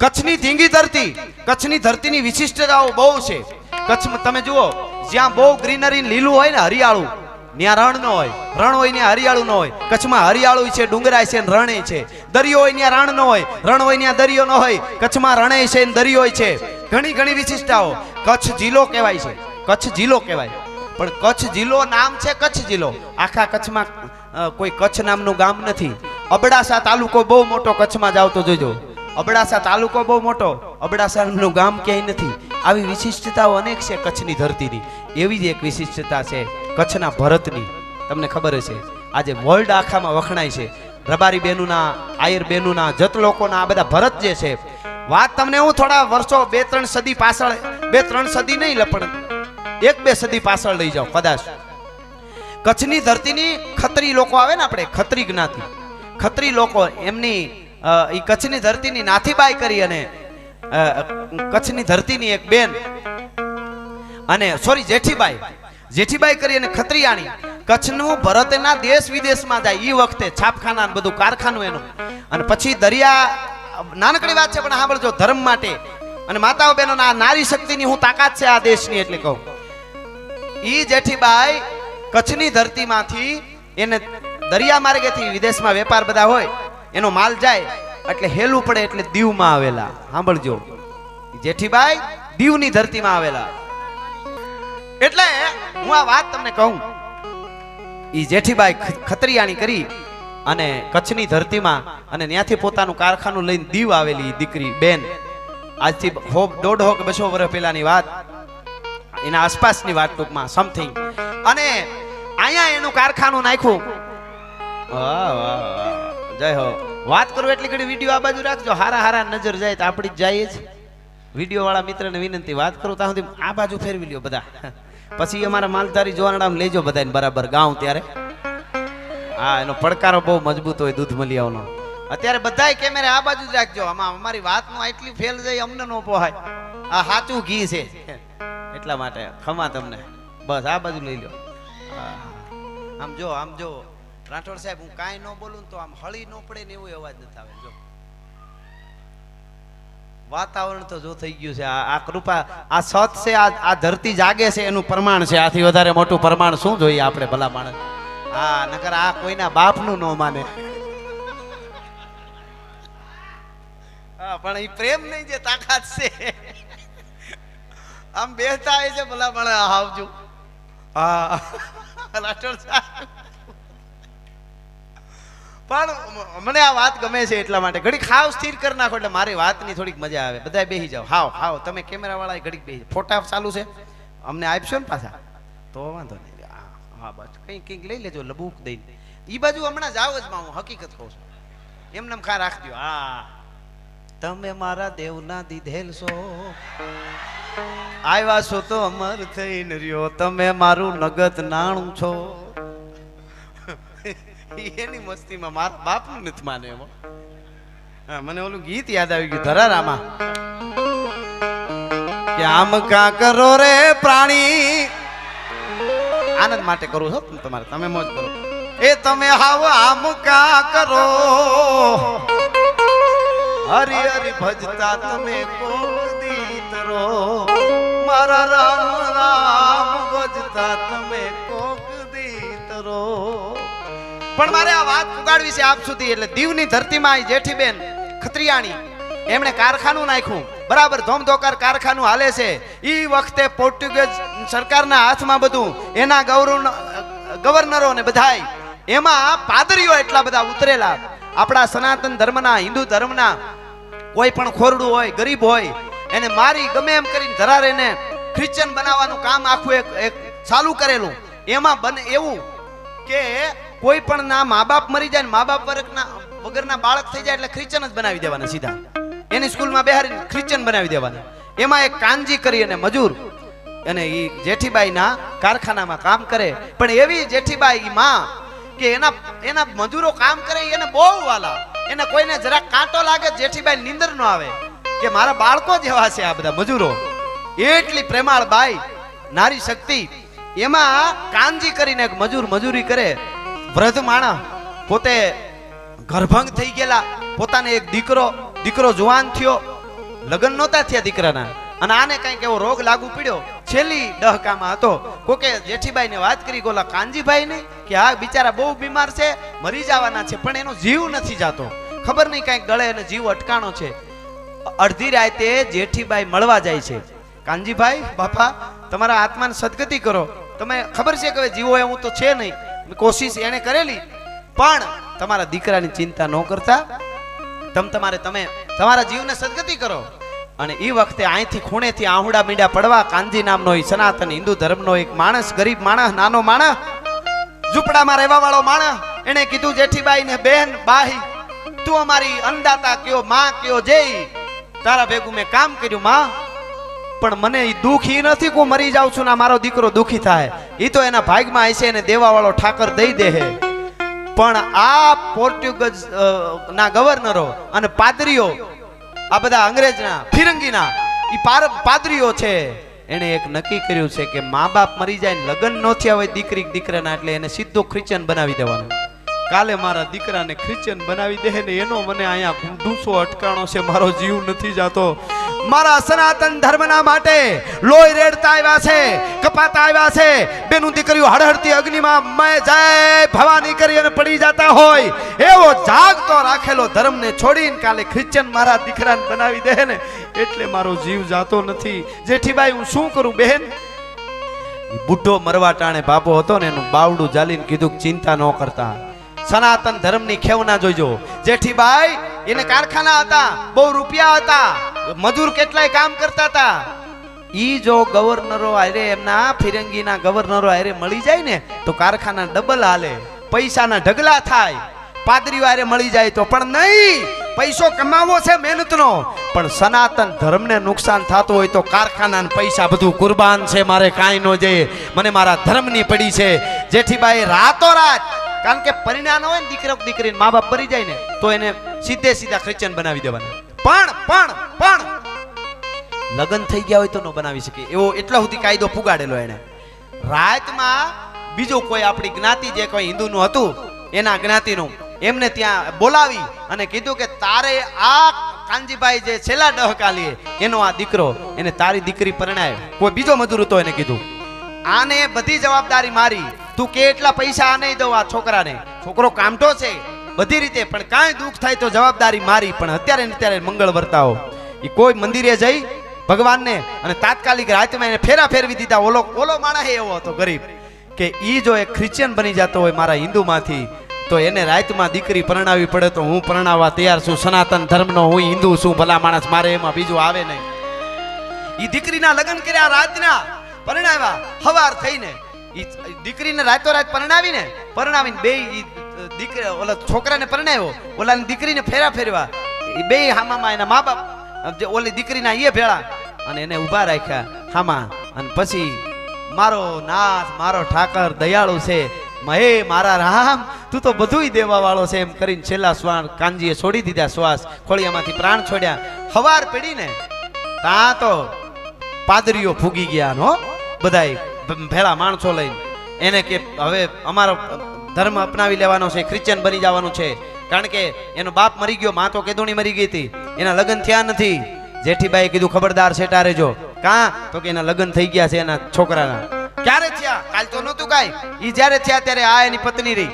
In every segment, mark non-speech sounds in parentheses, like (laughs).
કચ્છની ધીંગી ધરતી, કચ્છની ધરતીની વિશિષ્ટતાઓ બહુ છે. કચ્છમાં તમે જુઓ, જ્યાં બહુ ગ્રીનરી લીલું હોય ને હરિયાળું, ત્યાં રણ ન હોય. રણ હોય ત્યાં હરિયાળું ન હોય. કચ્છમાં હરિયાળું છે, ડુંગરાય છે રણે છે. દરિયો હોય ત્યાં રણ ન હોય. રણ હોય ત્યાં દરિયો ન હોય. કચ્છમાં રણે છે ને દરિયો છે. ઘણી ઘણી વિશિષ્ટતાઓ. કચ્છ જિલ્લો કહેવાય છે. કચ્છ જિલ્લો કહેવાય. પણ કચ્છ જિલ્લો નામ છે કચ્છ જિલ્લો. આખા કચ્છમાં કોઈ કચ્છ નામનું ગામ નથી. અબડાસા તાલુકો બહુ મોટો કચ્છમાં જ આવતો જોજો. અબડાસા તાલુકો બહુ મોટો. અબડાસાનું ગામ ક્યાંય નથી. આવી વિશિષ્ટતાઓ અનેક છે કચ્છની ધરતીની. એવી જ એક વિશિષ્ટતા છે કચ્છના ભરતની. તમને ખબર હશે, આજે વર્લ્ડ આખામાં વખણાય છે. રબારી બેનુના, આયર બેનુના, જત લોકોના, આ બધા ભરત જે છે. વાત તમને હું થોડા વર્ષો, બે, ત્રણ સદી પાછળ, બે, ત્રણ સદી નહીં લપણ. એક, બે સદી પાછળ લઈ જાઓ, કદાચ. કચ્છની ધરતીની ખત્રી લોકો આવે ને આપણે, ખત્રી જ્ઞાતિ. ખત્રી લોકો એમની ઈ કચ્છની ધરતીની નાથીબાઈ કરી અને કચ્છની ધરતીની એક બેન અને સોરી જેઠીબાઈ. જેઠીબાઈ કરી અને ખત્રિયાણી. કચ્છનું ભરતના દેશ વિદેશમાં જાય, ઈ વખતે છાપખાના બધું કારખાનું એનું. અને પછી દરિયા, નાનકડી વાત છે, પણ સાંભળજો, ધર્મ માટે. અને માતાઓ બહેનો નારી શક્તિની હું તાકાત છે આ દેશની એટલે કહું. ઈ જેઠીબાઈ કચ્છની ધરતીમાંથી એને દરિયા માર્ગેથી વિદેશમાં વેપાર બધા હોય. એનો માલ જાય, એટલે હેલું પડે એટલે દીવમાં આવેલા. સાંભળજો. જેઠીબાઈ દીવની ધરતીમાં આવેલા. એટલે હું આ વાત તમને કહું. એ જેઠીબાઈ ખત્રિયાણી કરી અને કચ્છની ધરતીમાં અને ત્યાંથી પોતાનું કારખાનું લઈને દીવ આવેલી દીકરી, બેન. આજથી હોક દોઢ હોક બસો વર્ષ પહેલાની વાત. એના આસપાસની વાત ટૂંકમાં સમથિંગ અને અહીંયા એનું કારખાનું નાખ્યું. વાહ. જય હો. વાત કરું એટલી ઘડી વીડિયો આ બાજુ રાખજો. હારા હારા નજર જાય તો આપણી જ જાય જ. વીડિયો વાળા મિત્રને વિનંતી, વાત કરું ત્યાં સુધી આ બાજુ ફેરવી લ્યો બધા. પછી અમારા માલધારી જોવાનામાં લેજો બધાને બરાબર ગાઉં ત્યારે. હા, એનો પડકારો બહુ મજબૂત હોય દૂધ મલિયાઓનો. અત્યારે બધાય કેમેરા આ બાજુ જ રાખજો. આમાં અમારી વાતનું આટલી ફેલ જાય અમને ન પોહાય. આ સાચું ઘી છે. એટલા માટે ખમા તમને. બસ આ બાજુ લઈ લો. આમ જો આમ જો. રાઠોડ સાહેબ, હું કાંઈ ન બોલું તો આમ હળી ન પડે ને એવું અવાજ નથી આવે. જો. વાતાવરણ તો જો થઈ ગયું છે. આ કૃપા, આ સત છે, આ આ ધરતી જાગે છે, એનું પ્રમાણ છે. આથી વધારે મોટું પ્રમાણ શું જોઈએ આપણે ભલા માણસ? હા, નકર આ કોઈના બાપનું ન માને. હા, પણ એ પ્રેમ નહીં જે તાકાત છે. આમ બેસતા હોય છે ભલા માણસ. આવજો. હા. રાઠોડ સાહેબ. પણ મને આ વાત ગમે છે એટલા માટે. ઘડીક હાવ સ્થિર કરી નાખો એટલે મારી વાતની થોડીક મજા આવે. બધા બેસી જાઓ. હાવ હાવ. તમે કેમેરા વાળા ઘડીક બેસી ફોટા ચાલુ છે. અમને આપશો ને પાછા? તો વાંધો નહીં. હા, બસ. કંઈક કંઈક લઈ લેજો લબુક દઈને. એ બાજુ હમણાં જાવ જ હું હકીકત કહું છું. એમને ખા રાખજો. હા. તમે મારા દેવના દીધેલ છો. આવ્યા છો તો અમર થઈને રહ્યો. તમે મારું નગદ નાણું છો. (laughs) એની મસ્તીમાં મારા બાપનું નથી માને એમાં. મને ઓલું ગીત યાદ આવી ગયું ધરારામાં. કે આમ કા કરો રે પ્રાણી? આનંદ માટે કરું છો તમારે, તમે મોજ કરો. એ તમે હાવ આમ કા કરો? હરી હરી ભજતા તમે કોક દીતરો મારા રામ રામ ભજતા તમે કોક દીતરો પણ મારે આ વાત પુગાડવી છે આપ સુધી, એટલે દીવની ધરતીમાં જેઠીબેન ખત્રિયાણી, એમણે કારખાનું નાખ્યું. બરાબર, ધોમધોકાર કારખાનું હાલે છે. એ વખતે પોર્ટુગીઝ સરકારના હાથમાં બધું, એના ગૌરવ ગવર્નરો ને બધાય, એમાં પાદરીઓ એટલા બધા ઉતરેલા. આપણા સનાતન ધર્મના, હિન્દુ ધર્મના, કોઈ પણ ખોરડું હોય, ગરીબ હોય, એને મારી ગમે એમ કરીને ધરાર એને ખ્રિશ્ચન બનાવવાનું કામ આખું એક એક ચાલુ કરેલું. એમાં બને એવું કે કોઈ પણ ના મા બાપ મરી જાય મા બાપ વર્ગના, વગરના બાળક થઈ જાય એટલે ખ્રિશ્ચન જ બનાવી દેવાના સીધા. એની સ્કૂલમાં બેહારી ખ્રિશ્ચન બનાવી દેવાના. એમાં એક કાનજી કરી અને મજૂર અને એ જેઠીબાઈના કારખાનામાં કામ કરે. પણ એવી જેઠીબાઈ માં કે એના એના મજૂરો કામ કરે એને બહુ વાલા. એને કોઈને જરા કાંટો લાગે જેઠીબાઈ નીંદર ન આવે. કે મારા બાળકો જેવા છે આ બધા મજૂરો. એટલી પ્રેમાળ બાઈ, નારી શક્તિ. એમાં કાનજી કરીને એક મજૂર મજૂરી કરે. વૃદ્ધ માણસ પોતે ગર્ભંગ થઈ ગયેલા. પોતાને એક દીકરો દીકરો જુવાન થયો. લગ્ન નહોતા થયા દીકરાના. અને આને કંઈક એવો રોગ લાગુ પડ્યો. છેલ્લી ડહકામાં હતો. કોકે જેઠીબાઈ ને વાત કરી ગોલા કાનજીભાઈ નહીં કે હા બિચારા બહુ બીમાર છે, મરી જવાના છે, પણ એનો જીવ નથી જાતો. ખબર નહીં કાંઈક ગળે અને જીવ અટકાણો છે. અડધી રાતે જેઠીબાઈ મળવા જાય છે. કાનજીભાઈ, બાપા, તમારા આત્માને સદગતિ કરો. તમે ખબર છે કે જીવો એવું તો છે નહીં. કોશિશ એને કરેલી. પણ તમારા દીકરાની ચિંતા ન કરતા. તમ તમારે તમે તમારા જીવને સદગતિ કરો. અને એ વખતે અહીંથી ખૂણેથી આહુડા મીંડા પડવા કાંજી નામનો એ સનાતન હિન્દુ ધર્મનો એક માણસ, ગરીબ માણસ, નાનો માણસ, ઝૂંપડામાં રહેવા વાળો માણસ એને કીધું, જેઠીબાઈ ને બેન, બાહી, તું અમારી અન્નદાતા કયો, માં કયો, જઈ, તારા ભેગું મેં કામ કર્યું, માં પણ મને એ દુઃખ નથી કે હું મરી જાઉં છું ને મારો દીકરો દુઃખી થાય. એ તો એના ભાગમાં હશે એને દેવા વાળો ઠાકર દઈ દે હે. પણ આ પોર્ટુગજ ના ગવર્નરો અને પાદરીઓ, આ બધા અંગ્રેજના, ફિરંગીના એ પાદરીઓ છે. એણે એક નક્કી કર્યું છે કે મા બાપ મરી જાય લગ્ન ન થયા હોય દીકરી દીકરાના એટલે એને સીધો ખ્રિશ્ચન બનાવી દેવાનો. કાલે મારા દીકરાને ક્રિશ્ચિયન બનાવી દે ને એનો મને અહીંયા ઢૂંસો અટકાણો છે, મારો જીવ નથી જાતો. મારા સનાતન ધર્મના માટે લોહી રેડતા આવ્યા છે, કપાતા આવ્યા છે. બેનું દીકરીઓ હળહળતી અગ્નિમાં મેં જય, ભવાની કરી અને પડી જતા હોય. એવો જાગતો રાખેલો ધર્મને છોડીને કાલે ક્રિશ્ચિયન મારા દીકરાને બનાવી દે ને એટલે મારો જીવ જાતો નથી. જેઠીબાઈ, હું શું કરું બહેન બુઢો મરવા ટાણે બાપો હતો ને એનું બાવડું જાલીને કીધું ચિંતા ન કરતા. સનાતન ધર્મની ખેવના જોઈજો. જેઠીબાઈ, એને કારખાના હતા, બહુ રૂપિયા હતા, મજૂર કેટલાય કામ કરતા હતા. ઈ જો ગવર્નરો આરે એમના ફિરંગીના ગવર્નરો આરે મળી જાય ને, તો કારખાના ડબલ હાલે, પૈસાના ઢગલા થાય. પાદરી વારે મળી જાય તો પણ નહીં, પૈસો કમાવો છે મહેનતનો. પણ સનાતન ધર્મને નુકસાન થતું હોય તો કારખાના પૈસા બધું કુરબાન છે, મારે કાંઈ ન જોઈએ. મને મારા ધર્મની પડી છે. જેઠીબાઈ, રાતોરાત કારણ કે પરિણામ હોય ને દીકરો દીકરી મા બાપ મરી જાય ને, તો એને સીધે સીધા ક્રિશ્ચન બનાવી દેવાના. પણ પણ પણ! લગ્ન થઈ ગયા હોય તો ન બનાવી શકે. એવો એટલા સુધી કાયદો પુગાડેલો એને રાતમાં બીજો કોઈ આપણી જ્ઞાતિ જે કોઈ હિન્દુનું હતું, એના જ્ઞાતિનું, એમને ત્યાં બોલાવી અને કીધું કે તારે આ કાનજીભાઈ જે છેલ્લા ડહકાલીએ, એનો આ દીકરો, એને તારી દીકરી પરણાય. કોઈ બીજો મજૂર હતો એને કીધું. આને બધી જવાબદારી મારી. તું કે એટલા પૈસા આ નહીં દઉં આ છોકરાને. છોકરો કામટો છે. બધી રીતે, પણ કાંઈ દુઃખ થાય તો જવાબદારી મારી, પણ અત્યારે અત્યારે મંગળ વર્તાવો એ કોઈ મંદિરે જઈ, ભગવાનને અને તાત્કાલિક રાતમાં એને ફેરા ફેરવી દીધા. ઓલો ઓલો માણસ એવો હતો ગરીબ, કે એ જો એ ખ્રિશ્ચિયન બની જતો હોય મારા હિન્દુમાંથી, તો એને રાતમાં દીકરી પરણાવી પડે તો હું પરણાવવા તૈયાર છું. સનાતન ધર્મનો હું હિન્દુ છું, ભલા માણસ, મારે એમાં બીજું આવે નહીં. એ દીકરીના લગ્ન કર્યા રાતના. પરણાવ્યા. હવાર થઈને દીકરીને રાતો રાત પરણાવીને પરણાવીને બે દીકરી, ઓલા છોકરાને પરણાવ્યો. ઓલાની દીકરીને ફેરા ફેરવા. બે હામામાં એના મા બાપ જે ઓલી દીકરીના એ ભેળા અને એને ઊભા રાખ્યા. હામાં, અને પછી મારો નાથ, મારો ઠાકર દયાળુ છે. હે મારા રામ, તું તો બધુંય દેવા વાળો છે એમ કરીને છેલ્લા શ્વાસ કાનજીએ છોડી દીધા શ્વાસ. ખોળિયામાંથી પ્રાણ છોડ્યા. હવાર પડીને તા તો પાદરીઓ ફૂગી ગયા નો બધાય ભ- ભેળા માણસો લઈને. એને કે હવે અમારો ધર્મ અપનાવી લેવાનો છે ક્રિશ્ચિયન બની જવાનું છે. કારણ કે એનો બાપ મરી ગયો, માં તો મરી ગઈ હતી. એના લગ્ન થયા નથી. જેઠીબાઈએ કીધું, ખબરદાર સેટા રહેજો કાં? તો કે, એના લગ્ન થઈ ગયા છે એના છોકરાના. ક્યારે થયા? કાલ તો નહોતું કાંઈ. ઈ જ્યારે થયા ત્યારે આ એની પત્ની રહી.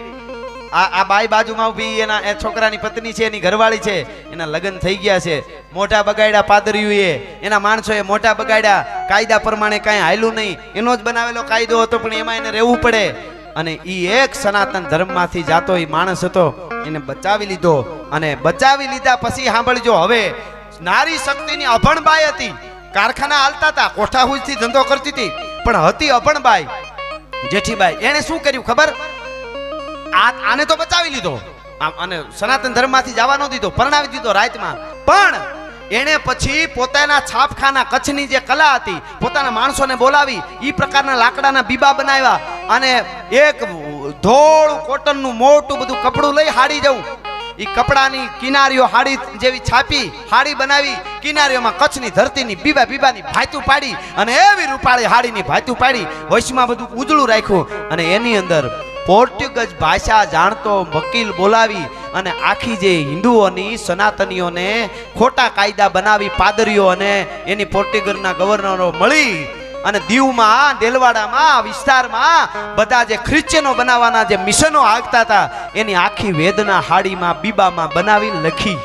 આ આ બાઈ બાજુમાં ઊભી, એના એ છોકરાની પત્ની છે, એની ઘરવાળી છે. એના લગ્ન થઈ ગયા છે. મોટા બગાડ્યા પાદરીઓએ. એના માણસોએ મોટા બગાડ્યા. કાયદા પ્રમાણે કાંઈ હાલ્યું નહીં. એનો જ બનાવેલો કાયદો હતો, પણ એમાં એને રહેવું પડે. અને એ એક સનાતન ધર્મમાંથી જાતો એ માણસ હતો. એને બચાવી લીધો. અને બચાવી લીધા પછી સાંભળજો, હવે નારી શક્તિની અભણબાઈ હતી. કારખાના હાલતા હતા કોઠાહુજથી ધંધો કરતી હતી. પણ હતી અભણબાઈ. જેઠીબાઈ, એણે શું કર્યું ખબર? આ આને તો બચાવી લીધો. અને સનાતન ધર્મમાંથી જવા ન દીધો, પરણાવી દીધો રાતમાં. પણ એણે પછી પોતાના છાપખાના કચ્છની જે કલા હતી, પોતાના માણસોને બોલાવી એ પ્રકારના લાકડાના બીબા બનાવ્યા અને એક ધોળું, કોટનનું મોટું બધું કપડું લઈ હાડી જવું. એ કપડાની કિનારીઓ હાડી જેવી છાપી, હાડી બનાવી, કિનારીઓમાં કચ્છની ધરતીની બીબા બીબાની ભાતું પાડી અને એવી રૂપાળી હાડીની ભાતું પાડી વૈશ્વમાં બધું ઉજળું રાખ્યું અને એની અંદર પોર્ટુગીઝ ભાષા જાણતો વકીલ બોલાવી અને આખી જે હિન્દુઓની, સનાતનીઓને ખોટા કાયદા બનાવી, પાદરીઓ અને એની પોર્ટુગલના ગવર્નરો મળી અને દીવમાં, દેલવાડામાં વિસ્તારમાં બધા જે ખ્રિશ્ચનો બનાવવાના જે મિશનો આગતા હતા, એની આખી વેદના હાડીમાં, બીબામાં બનાવી લખી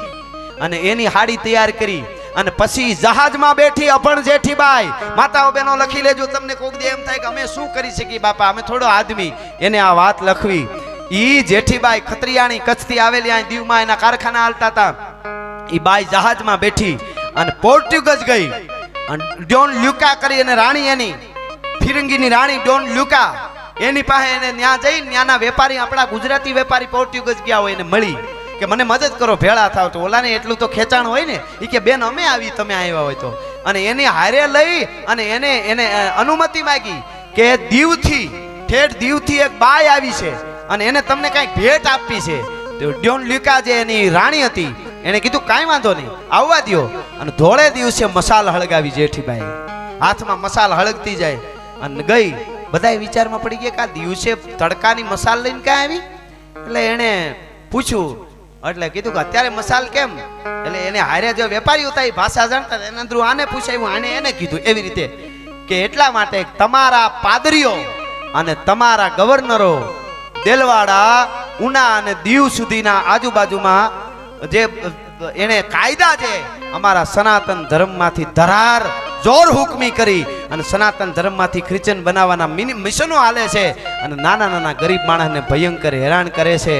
અને એની હાડી તૈયાર કરી. અને પછી જહાજમાં બેઠી અભણ જેઠીબાઈ. માતાઓ બહેનો, લખી લેજો, તમને કોક દે એમ થાય કે અમે શું કરી શકીએ બાપા? અમે થોડો આદમી. એને આ વાત લખવી. ઈ જેઠીબાઈ ખત્રિયાણી કચ્છથી આવેલી, અહીં દીવમાં એના કારખાના હાલતા હતા. ઈ બાઈ જહાજમાં બેઠી અને પોર્ટુગીઝ ગઈ. અને ડોન લ્યુકા કરી અને રાણી એની, ફિરંગીની રાણી ડોન લ્યુકા, એની પાસે એને ત્યાં જઈ ત્યાંના વેપારી, આપણા ગુજરાતી વેપારી પોર્ટુગીઝ ગયા હોય એને મળી. કે મને મદદ કરો, ભેળા થાવ તો. ઓલાને એટલું તો ખેંચાણ હોય ને એ કે, બેન, અમે આવી, તમે આવ્યા હોય તો. અને એને હારે લઈ અને એને એને અનુમતિ માંગી કે દીવથી, ઠેઠ દીવથી એક બાય આવી છે અને એને તમને કાંઈક ભેટ આપવી છે. ડોન લ્યુકા જે એની રાણી હતી, એને કીધું, કાંઈ વાંધો નહીં, આવવા દ્યો. અને ધોળે દિવસે મસાલ હળગાવી જેઠીબાઈ. હાથમાં મસાલ હળગતી જાય અને ગઈ. બધાય વિચારમાં પડી ગયા કે આ દિવસે તડકાની મસાલ લઈને ક્યાં આવી? એટલે એણે પૂછ્યું એટલે કીધું કે અત્યારે મસાલ કેમ? એટલે એને હારે જે વેપારી હતા એ ભાષા જાણતા એના અંદર આને પૂછાયું, આને એને કીધું એવી રીતે કે એટલા માટે તમારા પાદરીઓ અને તમારા ગવર્નરો દેલવાડા, ઉના અને દીવ સુધીના આજુબાજુમાં જે, એને કાયદા છે, અમારા સનાતન ધર્મમાંથી ધરાર, જોર હુકમી કરી અને સનાતન ધર્મમાંથી ખ્રિશ્ચન બનાવવાના મિશનો હાલે છે અને નાના નાના ગરીબ માણસને ભયંકર હેરાન કરે છે.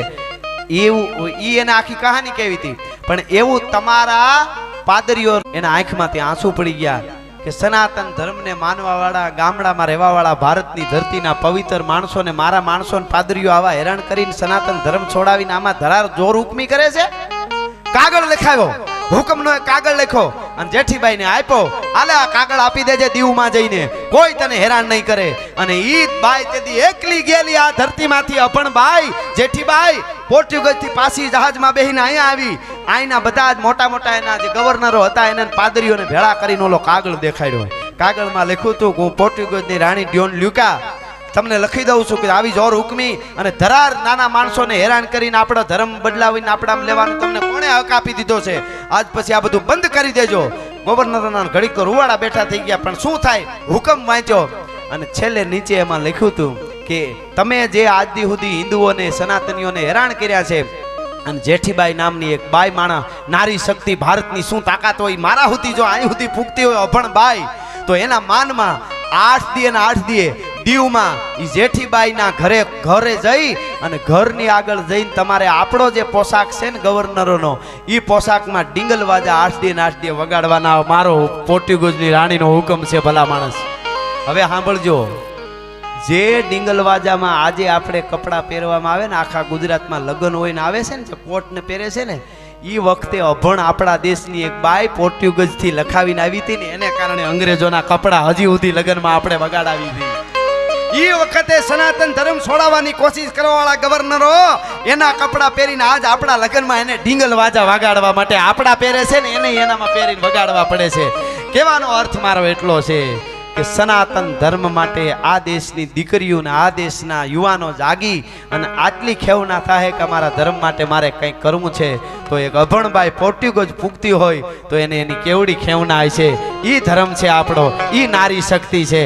એવું એને આખી કહાની કેવી હતી. પણ એવું તમારા પાદરીઓ એના આંખમાંથી આંસુ પડી ગયા કે સનાતન ધર્મને માનવાવાળા, ગામડામાં રહેવાવાળા ભારતની ધરતીના પવિત્ર માણસોને મારા માણસોને પાદરીઓ આવા હેરાન કરીને સનાતન ધર્મ છોડાવીને આમાં ધરાર જોર હુકમી કરે છે? કાગળ લખાયો હુકમનો એક કાગળ લખો અને જેઠીબાઈને આપ્યો, આલે આ કાગળ આપી દેજે દીવમાં જઈને. કોઈ તને હેરાન નહીં કરે. અને ઈ બાઈ તેથી એકલી ગયેલી આ ધરતીમાંથી અપણ બાઈ, જેઠીબાઈ, પોર્ટુગલથી પાછી જહાજમાં બેહીને અહીંયા આવી. અહીંના બધા જ મોટા મોટા એના જે ગવર્નરો હતા, એને પાદરીઓને ભેળા કરીને ઓલો કાગળ દેખાડ્યો કાગળમાં લખ્યું હતું, હું પોર્ટુગલની રાણી ડ્યોન લ્યુકા તમને લખી દઉં છું કે આવી જોર હુકમી અને ધરાર નાના માણસોને હેરાન કરીને આપણો ધર્મ બદલાવીને આપણા લેવાનું તમને કોણે હક આપી દીધો છે? આજ પછી આ બધું બંધ કરી દેજો. ગવર્નરના ઘડીક તો રૂવાડા બેઠા થઈ ગયા, પણ શું થાય? હુકમ વાંચ્યો. અને છેલ્લે નીચે એમાં લખ્યું હતું કે તમે જે આજ સુધી હિન્દુઓને, સનાતનીઓને હેરાન કર્યા છે, અને જેઠીબાઈ નામની એક બાઈ માણા નારી શક્તિ ભારતની શું તાકાત હોય, મારા સુધી જો અહીં સુધી ફૂગતી હોય અભણ બાઈ, તો એના માનમાં આઠ દીએ ને આઠ દીએ દીવમાં એ જેઠીબાઈના ઘરે ઘરે જઈ અને ઘરની આગળ જઈને તમારે આપણો જે પોશાક છે ને ગવર્નરોનો એ પોશાકમાં ડીંગલ વાજા આઠ દીએ ને આઠ દીએ વગાડવાના મારો પોર્ટુગીઝની રાણીનો હુકમ છે ભલા માણસ. હવે સાંભળજો. જે ડિંગલવાજામાં આજે આપણે કપડાં પહેરવામાં આવે ને, આખા ગુજરાતમાં લગ્ન હોય ને આવે છે ને, જે કોટને પહેરે છે ને એ વખતે અભણ આપણા દેશની એક બાઈ પોર્ટુગીઝથી લખાવીને આવી હતી ને, એને કારણે અંગ્રેજોના કપડાં હજી સુધી લગ્નમાં આપણે વગાડાવી હતી એ વખતે સનાતન ધર્મ છોડાવવાની કોશિશ કરવાવાળા ગવર્નરો એના કપડાં પહેરીને આજ આપણા લગ્નમાં એને ઢીંગલ વાજા વગાડવા માટે આપણા પહેરે છે ને એને એનામાં પહેરીને વગાડવા પડે છે. કહેવાનો અર્થ મારો એટલો છે કે સનાતન ધર્મ માટે આ દેશની દીકરીઓને આ દેશના યુવાનો જાગી અને આટલી ખેવના થાય કે અમારા ધર્મ માટે મારે કંઈક કરવું છે, તો એક અભણભાઈ પોર્ટુગોજ ફૂગતી હોય તો એને એની કેવડી ખેવના છે એ ધર્મ છે આપણો. એ નારી શક્તિ છે.